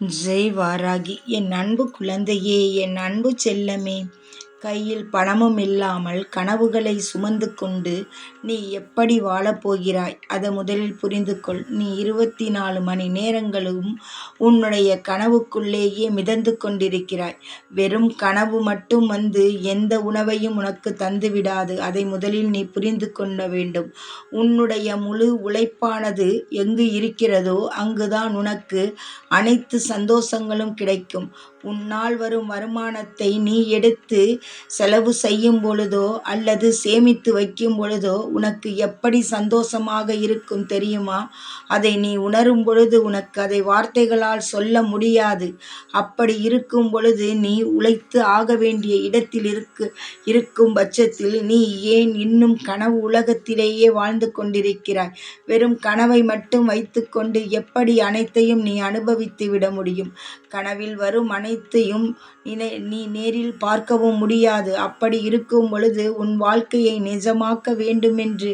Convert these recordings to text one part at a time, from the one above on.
ஜெய் வாராகி என் அன்பு குழந்தையே என் அன்பு செல்லமே. கையில் பணமும் இல்லாமல் கனவுகளை சுமந்து கொண்டு நீ எப்படி வாழப்போகிறாய்? அதை முதலில் புரிந்து கொள் நீ இருபத்தி நாலு மணி நேரங்களும் உன்னுடைய கனவுக்குள்ளேயே மிதந்து கொண்டிருக்கிறாய். வெறும் கனவு மட்டும் வந்து எந்த உணவையும் உனக்கு தந்துவிடாது. அதை முதலில் நீ புரிந்து கொள்ள வேண்டும். உன்னுடைய முழு உழைப்பானது எங்கு இருக்கிறதோ அங்குதான் உனக்கு அனைத்து சந்தோஷங்களும் கிடைக்கும். உன்னால் வரும் வருமானத்தை நீ எடுத்து செலவு செய்யும் பொழுதோ அல்லது சேமித்து வைக்கும் பொழுதோ உனக்கு எப்படி சந்தோஷமாக இருக்கும் தெரியுமா? அதை நீ உணரும் பொழுது உனக்கு அதை வார்த்தைகளால் சொல்ல முடியாது. அப்படி இருக்கும் பொழுது நீ உழைத்து ஆக வேண்டிய இடத்தில் இருக்கு இருக்கும் பட்சத்தில் நீ ஏன் இன்னும் கனவு உலகத்திலேயே வாழ்ந்து கொண்டிருக்கிறாய்? வெறும் கனவை மட்டும் வைத்துக்கொண்டு எப்படி அனைத்தையும் நீ அனுபவித்து விட முடியும்? கனவில் வரும் அனை அனைத்தையும் நீ நேரில் பார்க்கவும் முடியாது. அப்படி இருக்கும் பொழுது உன் வாழ்க்கையை நிஜமாக்க வேண்டுமென்று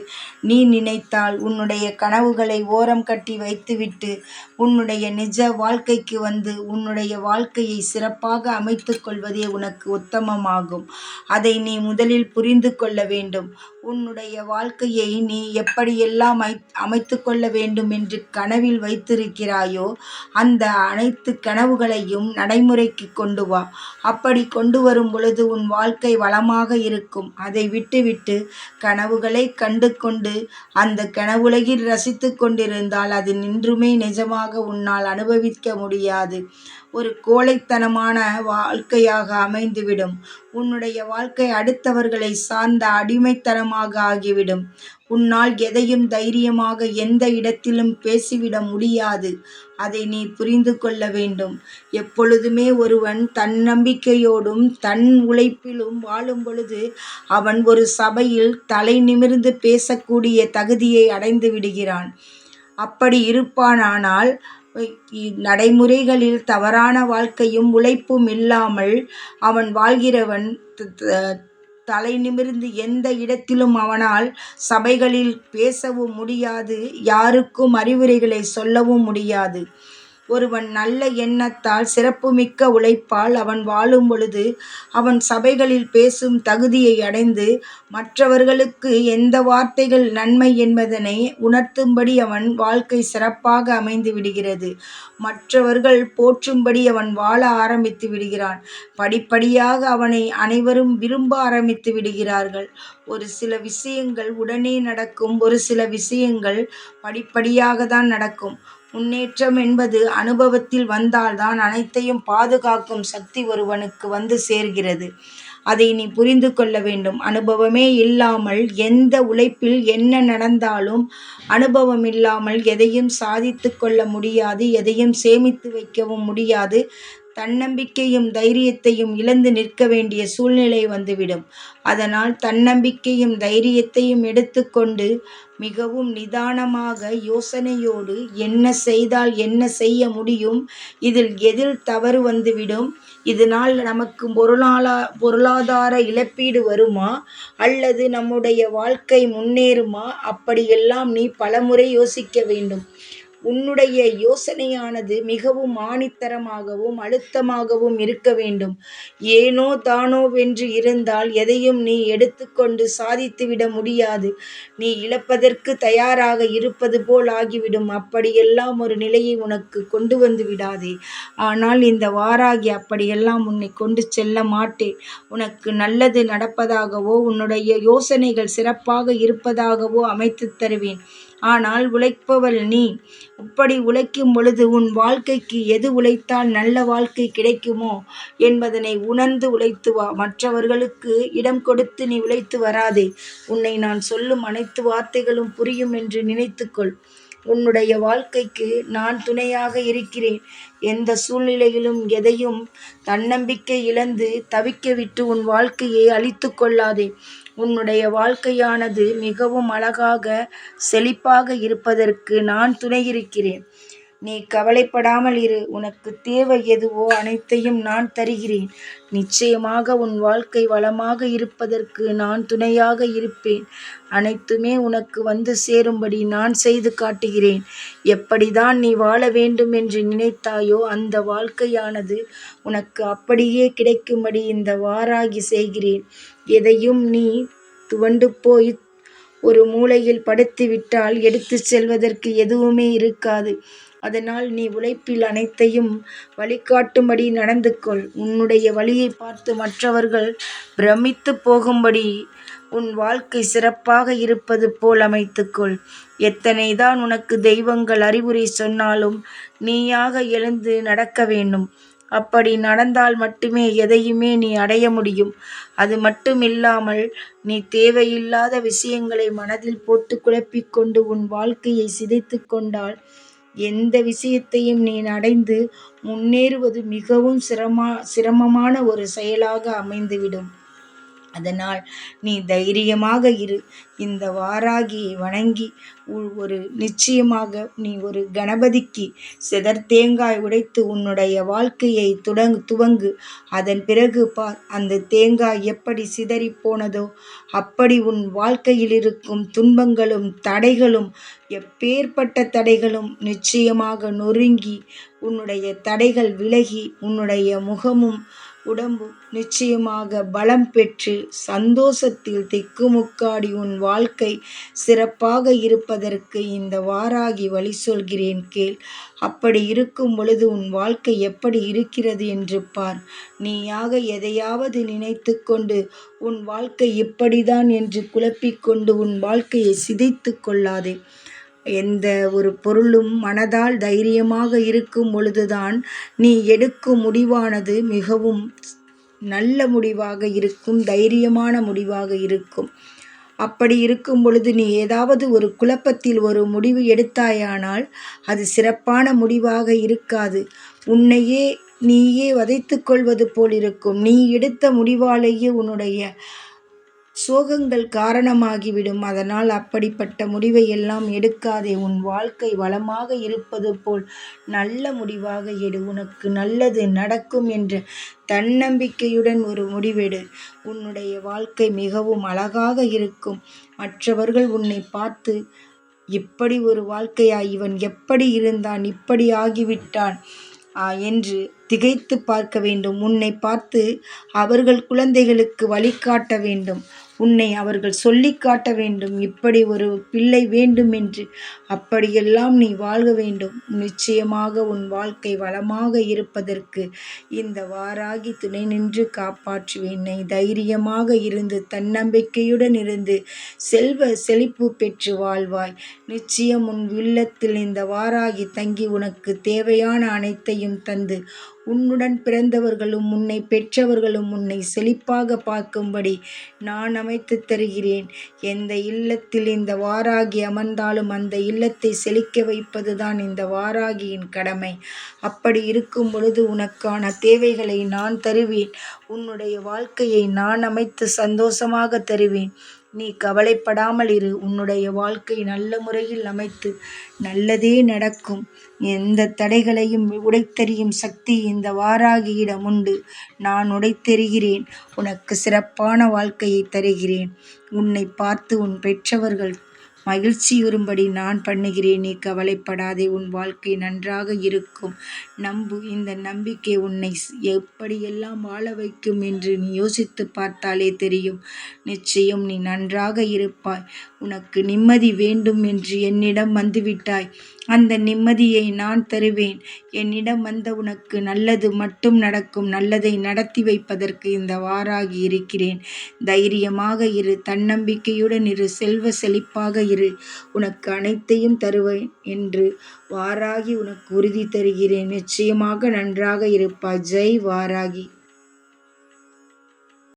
நீ நினைத்தால் உன்னுடைய கனவுகளை ஓரம் கட்டி வைத்துவிட்டு உன்னுடைய நிஜ வாழ்க்கைக்கு வந்து உன்னுடைய வாழ்க்கையை சிறப்பாக அமைத்துக் கொள்வதே உனக்கு உத்தமமாகும். அதை நீ முதலில் புரிந்து கொள்ள வேண்டும். உன்னுடைய வாழ்க்கையை நீ எப்படியெல்லாம் அமைத்து கொள்ள வேண்டும் என்று கனவில் வைத்திருக்கிறாயோ அந்த அனைத்து கனவுகளையும் நடைமுறை நடைமுறைக்கு கொண்டு வா. அப்படி கொண்டு வரும் பொழுது உன் வாழ்க்கை வளமாக இருக்கும். அதை விட்டுவிட்டு கனவுகளை கண்டு கொண்டு அந்த கனவுலகில் ரசித்து கொண்டிருந்தால் அது நின்றுமே நிஜமாக உன்னால் அனுபவிக்க முடியாது. ஒரு கோழைத்தனமான வாழ்க்கையாக அமைந்துவிடும். உன்னுடைய வாழ்க்கை அடுத்தவர்களை சார்ந்த அடிமைத்தனமாக ஆகிவிடும். உன்னால் எதையும் தைரியமாக எந்த இடத்திலும் பேசிவிட முடியாது. அதை நீ புரிந்து கொள்ள வேண்டும். எப்பொழுதுமே ஒருவன் தன்னம்பிக்கையோடும் தன் உழைப்பிலும் வாழும் பொழுது அவன் ஒரு சபையில் தலை நிமிர்ந்து பேசக்கூடிய தகுதியை அடைந்து விடுகிறான். அப்படி இருப்பானானால் நடைமுறைகளில் தவறான வாழ்க்கையும் உழைப்பும் இல்லாமல் அவன் வாழ்கிறவன் தலை நிமிர்ந்து எந்த இடத்திலும் அவனால் சபைகளில் பேசவும் முடியாது யாருக்கும் அறிவுரைகளை சொல்லவும் முடியாது. ஒருவன் நல்ல எண்ணத்தால் சிறப்புமிக்க உழைப்பால் அவன் வாழும் பொழுது அவன் சபைகளில் பேசும் தகுதியை அடைந்து மற்றவர்களுக்கு எந்த வார்த்தைகள் நன்மை என்பதனை உணர்த்தும்படி அவன் வாழ்க்கை சிறப்பாக அமைந்து விடுகிறது. மற்றவர்கள் போற்றும்படி அவன் வாழ ஆரம்பித்து விடுகிறான். படிப்படியாக அவனை அனைவரும் விரும்ப ஆரம்பித்து விடுகிறார்கள். ஒரு சில விஷயங்கள் உடனே நடக்கும் ஒரு சில விஷயங்கள் படிப்படியாக தான் நடக்கும். முன்னேற்றம் என்பது அனுபவத்தில் வந்தால்தான் அனைத்தையும் பாதுகாக்கும் சக்தி ஒருவனுக்கு வந்து சேர்கிறது. அதை நீ புரிந்து கொள்ள வேண்டும். அனுபவமே இல்லாமல் எந்த உழைப்பில் என்ன நடந்தாலும் அனுபவம் இல்லாமல் எதையும் சாதித்து கொள்ள முடியாது எதையும் சேமித்து வைக்கவும் முடியாது. தன்னம்பிக்கையும் தைரியத்தையும் இழந்து நிற்க வேண்டிய சூழ்நிலை வந்துவிடும். அதனால் தன்னம்பிக்கையும் தைரியத்தையும் எடுத்துக்கொண்டு மிகவும் நிதானமாக யோசனையோடு என்ன செய்தால் என்ன செய்ய முடியும் இதில் எதில் தவறு வந்துவிடும் இதனால் நமக்கு பொருளாளா பொருளாதார இழப்பீடு வருமா அல்லது நம்முடைய வாழ்க்கை முன்னேறுமா அப்படியெல்லாம் நீ பலமுறை யோசிக்க வேண்டும். உன்னுடைய யோசனையானது மிகவும் ஆணித்தரமாகவும் அழுத்தமாகவும் இருக்க வேண்டும். ஏனோ தானோவென்று இருந்தால் எதையும் நீ எடுத்துக்கொண்டு சாதித்துவிட முடியாது. நீ இழப்பதற்கு தயாராக இருப்பது போல் ஆகிவிடும். அப்படியெல்லாம் ஒரு நிலையை உனக்கு கொண்டு வந்து விடாதே. ஆனால் இந்த வாராகி அப்படியெல்லாம் உன்னை கொண்டு செல்ல மாட்டேன் உனக்கு நல்லது நடப்பதாகவோ உன்னுடைய யோசனைகள் சிறப்பாக இருப்பதாகவோ அமைத்து தருவேன். ஆனால் உழைப்பவள் நீ. இப்படி உழைக்கும் பொழுது உன் வாழ்க்கைக்கு எது உழைத்தால் நல்ல வாழ்க்கை கிடைக்குமோ என்பதனை உணர்ந்து உழைத்து வா. மற்றவர்களுக்கு இடம் கொடுத்து நீ உழைத்து வராதே. உன்னை நான் சொல்லும் அனைத்து வார்த்தைகளும் புரியும் என்று நினைத்துக்கொள். உன்னுடைய வாழ்க்கைக்கு நான் துணையாக இருக்கிறேன். எந்த சூழ்நிலையிலும் எதையும் தன்னம்பிக்கை இழந்து தவிக்க விட்டு உன் வாழ்க்கையை அழித்து கொள்ளாதே. உன்னுடைய வாழ்க்கையானது மிகவும் அழகாக செழிப்பாக இருப்பதற்கு நான் துணை இருக்கிறேன். நீ கவலைப்படாமல் இரு உனக்கு தேவை எதுவோ அனைத்தையும் நான் தருகிறேன். நிச்சயமாக உன் வாழ்க்கை வளமாக இருப்பதற்கு நான் துணையாக இருப்பேன். அனைத்துமே உனக்கு வந்து சேரும்படி நான் செய்து காட்டுகிறேன். எப்படிதான் நீ வாழ வேண்டும் என்று நினைத்தாயோ அந்த வாழ்க்கையானது உனக்கு அப்படியே கிடைக்கும்படி இந்த வாராகி செய்கிறேன். எதையும் நீ துவண்டு போய் ஒரு மூலையில் படுத்து விட்டால் எடுத்துச் செல்வதற்கு எதுவுமே இருக்காது. அதனால் நீ உழைப்பில் அனைத்தையும் வழிகாட்டும்படி நடந்து கொள். உன்னுடைய வழியை பார்த்து மற்றவர்கள் பிரமித்துப் போகும்படி உன் வாழ்க்கை சிறப்பாக இருப்பது போல் அமைத்துக்கொள் எத்தனை எத்தனைதான் உனக்கு தெய்வங்கள் அறிவுரை சொன்னாலும் நீயாக எழுந்து நடக்க வேண்டும். அப்படி நடந்தால் மட்டுமே எதையுமே நீ அடைய முடியும். அது மட்டுமில்லாமல் நீ தேவையில்லாத விஷயங்களை மனதில் போட்டு குழப்பிக்கொண்டு உன் வாழ்க்கையை சிதைத்து கொண்டால் எந்த விஷயத்தையும் நீ அடைந்து முன்னேறுவது மிகவும் சிரமா சிரமமான ஒரு செயலாக அமைந்துவிடும். அதனால் நீ தைரியமாக இரு. இந்த வாராகியை வணங்கி ஒரு நிச்சயமாக நீ ஒரு கணபதிக்கு செதர் தேங்காய் உடைத்து உன்னுடைய வாழ்க்கையை துவங்கு. அதன் பிறகு பார் அந்த தேங்காய் எப்படி சிதறிப் போனதோ அப்படி உன் வாழ்க்கையில் இருக்கும் துன்பங்களும் தடைகளும் எப்பேர்ப்பட்ட தடைகளும் நிச்சயமாக நொறுங்கி உன்னுடைய தடைகள் விலகி உன்னுடைய முகமும் உடம்பு நிச்சயமாக பலம் பெற்று சந்தோஷத்தில் திக்குமுக்காடி உன் வாழ்க்கை சிறப்பாக இருப்பதற்கு இந்த வாராகி வழி சொல்கிறேன் கேள். அப்படி இருக்கும் பொழுது உன் வாழ்க்கை எப்படி இருக்கிறது என்று பார். நீயாக எதையாவது நினைத்து கொண்டு உன் வாழ்க்கை இப்படித்தான் என்று குழப்பிக்கொண்டு உன் வாழ்க்கையை சிதைத்துக் கொள்ளாதே. எந்த ஒரு பொருளும் மனதால் தைரியமாக இருக்கும் பொழுதுதான் நீ எடுக்கும் முடிவானது மிகவும் நல்ல முடிவாக இருக்கும் தைரியமான முடிவாக இருக்கும். அப்படி இருக்கும் பொழுது நீ ஏதாவது ஒரு குழப்பத்தில் ஒரு முடிவு எடுத்தாயானால் அது சிறப்பான முடிவாக இருக்காது. உன்னையே நீயே வதைத்து கொள்வது போல் இருக்கும். நீ எடுத்த முடிவாலேயே உன்னுடைய சோகங்கள் காரணமாகிவிடும். அதனால் அப்படிப்பட்ட முடிவை எல்லாம் எடுக்காதே. உன் வாழ்க்கை வளமாக இருப்பது போல் நல்ல முடிவாக எடு. உனக்கு நல்லது நடக்கும் என்ற தன்னம்பிக்கையுடன் ஒரு முடிவெடு. உன்னுடைய வாழ்க்கை மிகவும் அழகாக இருக்கும். மற்றவர்கள் உன்னை பார்த்து இப்படி ஒரு வாழ்க்கையா இவன் எப்படி இருந்தான் இப்படி ஆகிவிட்டான் என்று திகைத்துப் பார்க்க வேண்டும். உன்னை பார்த்து அவர்கள் குழந்தைகளுக்கு வழிகாட்ட வேண்டும். உன்னை அவர்கள் சொல்லி காட்ட வேண்டும். இப்படி ஒரு பிள்ளை வேண்டும் என்று. அப்படியெல்லாம் நீ வாழ்க வேண்டும். நிச்சயமாக உன் வாழ்க்கை வளமாக இருப்பதற்கு இந்த வாராகி துணை நின்று காப்பாற்றுவேன். நீ தைரியமாக இருந்து தன்னம்பிக்கையுடன் இருந்து செல்வ செழிப்பு பெற்று வாழ்வாய். நிச்சயம் உன் வில்லத்தில் இந்த வாராகி தங்கி உனக்கு தேவையான அனைத்தையும் தந்து உன்னுடன் பிறந்தவர்களும் உன்னை பெற்றவர்களும் உன்னை செழிப்பாக பார்க்கும்படி நான் அமைத்துத் தருகிறேன். எந்த இல்லத்தில் இந்த வாராகி அமர்ந்தாலும் அந்த இல்லத்தை செழிக்க வைப்பதுதான் இந்த வாராகியின் கடமை. அப்படி இருக்கும் பொழுது உனக்கான தேவைகளை நான் தருவேன். உன்னுடைய வாழ்க்கையை நான் அமைத்து சந்தோஷமாக தருவேன். நீ கவலைப்படாமல் இரு. உன்னுடைய வாழ்க்கை நல்ல முறையில் அமைத்து நல்லதே நடக்கும். எந்த தடைகளையும் உடைத்தெறியும் சக்தி இந்த வாராகியிடம் உண்டு. நான் உடைத்தெறிகிறேன். உனக்கு சிறப்பான வாழ்க்கையைத் தருகிறேன். உன்னை பார்த்து உன் பெற்றவர்கள் மகிழ்ச்சியுறும்படி நான் பண்ணுகிறேன். நீ கவலைப்படாதே. உன் வாழ்க்கை நன்றாக இருக்கும். நம்பு. இந்த நம்பிக்கை உன்னை எப்படியெல்லாம் வாழ வைக்கும் என்று நீ யோசித்துப் பார்த்தாலே தெரியும். நிச்சயம் நீ நன்றாக இருப்பாய். உனக்கு நிம்மதி வேண்டும் என்று என்னிடம் வந்துவிட்டாய். அந்த நிம்மதியை நான் தருவேன். என்னிடம் வந்த உனக்கு நல்லது மட்டும் நடக்கும். நல்லதை நடத்தி வைப்பதற்கு இந்த வாராகி இருக்கிறேன். தைரியமாக இரு. தன்னம்பிக்கையுடன் இரு. செல்வ செழிப்பாக இரு. உனக்கு அனைத்தையும் தருவேன் என்று வாராகி உனக்கு உறுதி தருகிறேன். நிச்சயமாக நன்றாக இருப்பாய். ஜெய் வாராகி.